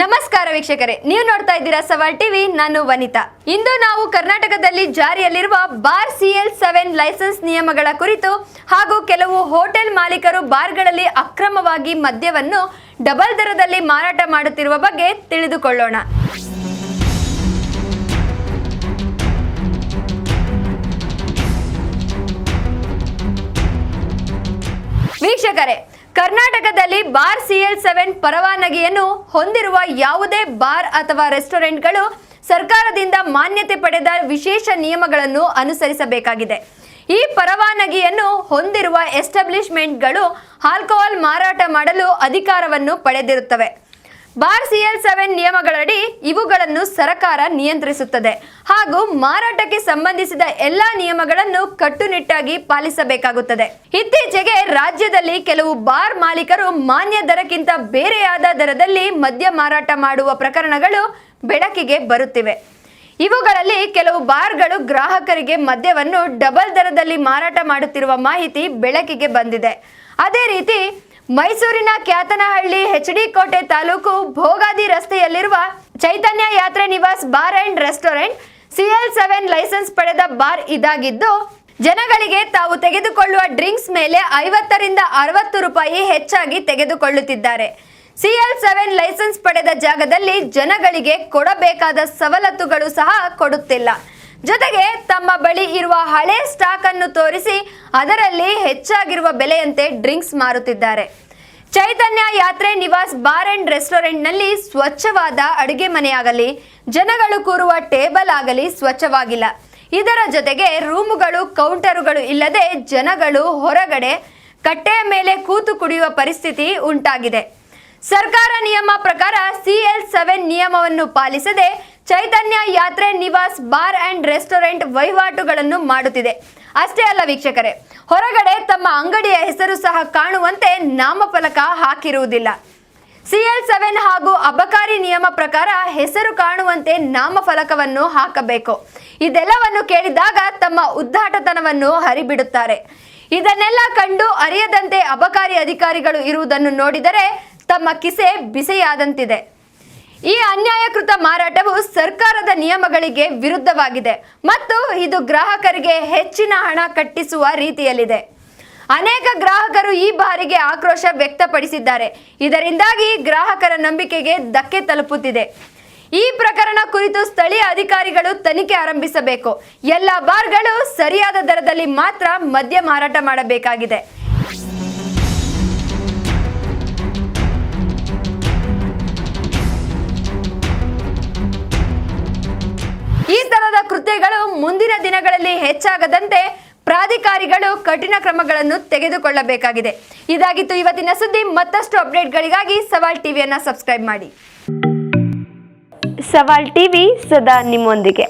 ನಮಸ್ಕಾರ ವೀಕ್ಷಕರೇ, ನೀವು ನೋಡ್ತಾ ಇದ್ದೀರಾ ಸವಾಲ್ ಟಿವಿ, ನಾನು ವನಿತಾ. ಇಂದು ನಾವು ಕರ್ನಾಟಕದಲ್ಲಿ ಜಾರಿಯಲ್ಲಿರುವ ಬಾರ್ ಸಿಎಲ್ ಸೆವೆನ್ ಲೈಸೆನ್ಸ್ ನಿಯಮಗಳ ಕುರಿತು ಹಾಗೂ ಕೆಲವು ಹೋಟೆಲ್ ಮಾಲೀಕರು ಬಾರ್ಗಳಲ್ಲಿ ಅಕ್ರಮವಾಗಿ ಮದ್ಯವನ್ನು ಡಬಲ್ ದರದಲ್ಲಿ ಮಾರಾಟ ಮಾಡುತ್ತಿರುವ ಬಗ್ಗೆ ತಿಳಿದುಕೊಳ್ಳೋಣ. ವೀಕ್ಷಕರೇ ಕರ್ನಾಟಕದಲ್ಲಿ ಬಾರ್ ಸಿಎಲ್ ಸೆವೆನ್ ಪರವಾನಗಿಯನ್ನು ಹೊಂದಿರುವ ಯಾವುದೇ ಬಾರ್ ಅಥವಾ ರೆಸ್ಟೋರೆಂಟ್ಗಳು ಸರ್ಕಾರದಿಂದ ಮಾನ್ಯತೆ ಪಡೆದ ವಿಶೇಷ ನಿಯಮಗಳನ್ನು ಅನುಸರಿಸಬೇಕಾಗಿದೆ. ಈ ಪರವಾನಗಿಯನ್ನು ಹೊಂದಿರುವ ಎಸ್ಟಾಬ್ಲಿಷ್ಮೆಂಟ್ಗಳು ಆಲ್ಕೋಹಾಲ್ ಮಾರಾಟ ಮಾಡಲು ಅಧಿಕಾರವನ್ನು ಪಡೆದಿರುತ್ತವೆ. ಬಾರ್ ಸಿಎಲ್ ಸೆವೆನ್ ನಿಯಮಗಳಡಿ ಇವುಗಳನ್ನು ಸರಕಾರ ನಿಯಂತ್ರಿಸುತ್ತದೆ. ಹಾಗೂ ಮಾರಾಟಕ್ಕೆ ಸಂಬಂಧಿಸಿದ ಎಲ್ಲಾ ನಿಯಮಗಳನ್ನು ಕಟ್ಟುನಿಟ್ಟಾಗಿ ಪಾಲಿಸಬೇಕಾಗುತ್ತದೆ. ಇತ್ತೀಚೆಗೆ ರಾಜ್ಯದಲ್ಲಿ ಕೆಲವು ಬಾರ್ ಮಾಲೀಕರು ಮಾನ್ಯ ದರಕ್ಕಿಂತ ಬೇರೆಯಾದ ದರದಲ್ಲಿ ಮದ್ಯ ಮಾರಾಟ ಮಾಡುವ ಪ್ರಕರಣಗಳು ಬೆಳಕಿಗೆ ಬರುತ್ತಿವೆ. ಇವುಗಳಲ್ಲಿ ಕೆಲವು ಬಾರ್ಗಳು ಗ್ರಾಹಕರಿಗೆ ಮದ್ಯವನ್ನು ಡಬಲ್ ದರದಲ್ಲಿ ಮಾರಾಟ ಮಾಡುತ್ತಿರುವ ಮಾಹಿತಿ ಬೆಳಕಿಗೆ ಬಂದಿದೆ. ಅದೇ ರೀತಿ ಮೈಸೂರಿನ ಕ್ಯಾತನಹಳ್ಳಿ ಎಚ್ ಡಿ ಕೋಟೆ ತಾಲೂಕು ಭೋಗಾದಿ ರಸ್ತೆಯಲ್ಲಿರುವ Chaitanya Yatri Nivas bar and restaurant CL seven license ಪಡೆದ ಬಾರ್ ಇದಾಗಿದ್ದು, ಜನಗಳಿಗೆ ತಾವು ತೆಗೆದುಕೊಳ್ಳುವ ಡ್ರಿಂಕ್ಸ್ ಮೇಲೆ ಐವತ್ತರಿಂದ ಅರವತ್ತು ರೂಪಾಯಿ ಹೆಚ್ಚಾಗಿ ತೆಗೆದುಕೊಳ್ಳುತ್ತಿದ್ದಾರೆ. ಸಿಎಲ್ ಸೆವೆನ್ ಲೈಸೆನ್ಸ್ ಪಡೆದ ಜಾಗದಲ್ಲಿ ಜನಗಳಿಗೆ ಕೊಡಬೇಕಾದ ಸವಲತ್ತುಗಳು ಸಹ ಕೊಡುತ್ತಿಲ್ಲ. ಜೊತೆಗೆ ತಮ್ಮ ಬಳಿ ಇರುವ ಹಳೆ ಸ್ಟಾಕ್ ಅನ್ನು ತೋರಿಸಿ, ಅದರಲ್ಲಿ ಹೆಚ್ಚಾಗಿರುವ ಬೆಲೆಯಂತೆ ಡ್ರಿಂಕ್ಸ್ ಮಾರುತ್ತಿದ್ದಾರೆ. ಚೈತನ್ಯ ಯಾತ್ರೆ ನಿವಾಸ್ ಬಾರ್ ಅಂಡ್ ರೆಸ್ಟೋರೆಂಟ್ನಲ್ಲಿ ಸ್ವಚ್ಛವಾದ ಅಡುಗೆ ಮನೆಯಾಗಲಿ, ಜನಗಳು ಕೂರುವ ಟೇಬಲ್ ಆಗಲಿ ಸ್ವಚ್ಛವಾಗಿಲ್ಲ. ಇದರ ಜೊತೆಗೆ ರೂಮುಗಳು, ಕೌಂಟರುಗಳು ಇಲ್ಲದೆ ಜನಗಳು ಹೊರಗಡೆ ಕಟ್ಟೆಯ ಮೇಲೆ ಕೂತು ಕುಡಿಯುವ ಪರಿಸ್ಥಿತಿ ಉಂಟಾಗಿದೆ. ಸರ್ಕಾರ ನಿಯಮ ಪ್ರಕಾರ ಸಿಎಲ್ ಸೆವೆನ್ ನಿಯಮವನ್ನು ಪಾಲಿಸದೆ ಚೈತನ್ಯ Yatri Nivas bar and restaurant ವಹಿವಾಟುಗಳನ್ನು ಮಾಡುತ್ತಿದೆ. ಅಷ್ಟೇ ಅಲ್ಲ ವೀಕ್ಷಕರೇ, ಹೊರಗಡೆ ತಮ್ಮ ಅಂಗಡಿಯ ಹೆಸರು ಸಹ ಕಾಣುವಂತೆ ನಾಮಫಲಕ ಹಾಕಿರುವುದಿಲ್ಲ. ಸಿಎಲ್ ಸೆವೆನ್ ಹಾಗೂ ಅಬಕಾರಿ ನಿಯಮ ಪ್ರಕಾರ ಹೆಸರು ಕಾಣುವಂತೆ ನಾಮಫಲಕವನ್ನು ಹಾಕಬೇಕು. ಇದೆಲ್ಲವನ್ನು ಕೇಳಿದಾಗ ತಮ್ಮ ಉದ್ದಾಟತನವನ್ನು ಹರಿಬಿಡುತ್ತಾರೆ. ಇದನ್ನೆಲ್ಲ ಕಂಡು ಅರಿಯದಂತೆ ಅಬಕಾರಿ ಅಧಿಕಾರಿಗಳು ಇರುವುದನ್ನು ನೋಡಿದರೆ ತಮ್ಮ ಕಿಸೆ ಬಿಸಿಯಾದಂತಿದೆ. ಈ ಅನ್ಯಾಯಕೃತ ಮಾರಾಟವು ಸರ್ಕಾರದ ನಿಯಮಗಳಿಗೆ ವಿರುದ್ಧವಾಗಿದೆ ಮತ್ತು ಇದು ಗ್ರಾಹಕರಿಗೆ ಹೆಚ್ಚಿನ ಹಣ ಕಟ್ಟಿಸುವ ರೀತಿಯಲ್ಲಿದೆ. ಅನೇಕ ಗ್ರಾಹಕರು ಈ ಬಾರಿಗೆ ಆಕ್ರೋಶ ವ್ಯಕ್ತಪಡಿಸಿದ್ದಾರೆ. ಇದರಿಂದಾಗಿ ಗ್ರಾಹಕರ ನಂಬಿಕೆಗೆ ಧಕ್ಕೆ ತಲುಪುತ್ತಿದೆ. ಈ ಪ್ರಕರಣ ಕುರಿತು ಸ್ಥಳೀಯ ಅಧಿಕಾರಿಗಳು ತನಿಖೆ ಆರಂಭಿಸಬೇಕು. ಎಲ್ಲ ಬಾರ್ಗಳು ಸರಿಯಾದ ದರದಲ್ಲಿ ಮಾತ್ರ ಮದ್ಯ ಮಾರಾಟ ಮಾಡಬೇಕಾಗಿದೆ. ಮುಂದಿನ ದಿನಗಳಲ್ಲಿ ಹೆಚ್ಚಾಗದಂತೆ ಪ್ರಾಧಿಕಾರಿಗಳು ಕಠಿಣ ಕ್ರಮಗಳನ್ನು ತೆಗೆದುಕೊಳ್ಳಬೇಕಾಗಿದೆ. ಇದಾಗಿತ್ತು ಇವತ್ತಿನ ಸುದ್ದಿ. ಮತ್ತಷ್ಟು ಅಪ್ಡೇಟ್ಗಳಿಗಾಗಿ ಸವಾಲ್ ಟಿವಿಯನ್ನ ಸಬ್ಸ್ಕ್ರೈಬ್ ಮಾಡಿ. ಸವಾಲ್ ಟಿವಿ ಸದಾ ನಿಮ್ಮೊಂದಿಗೆ.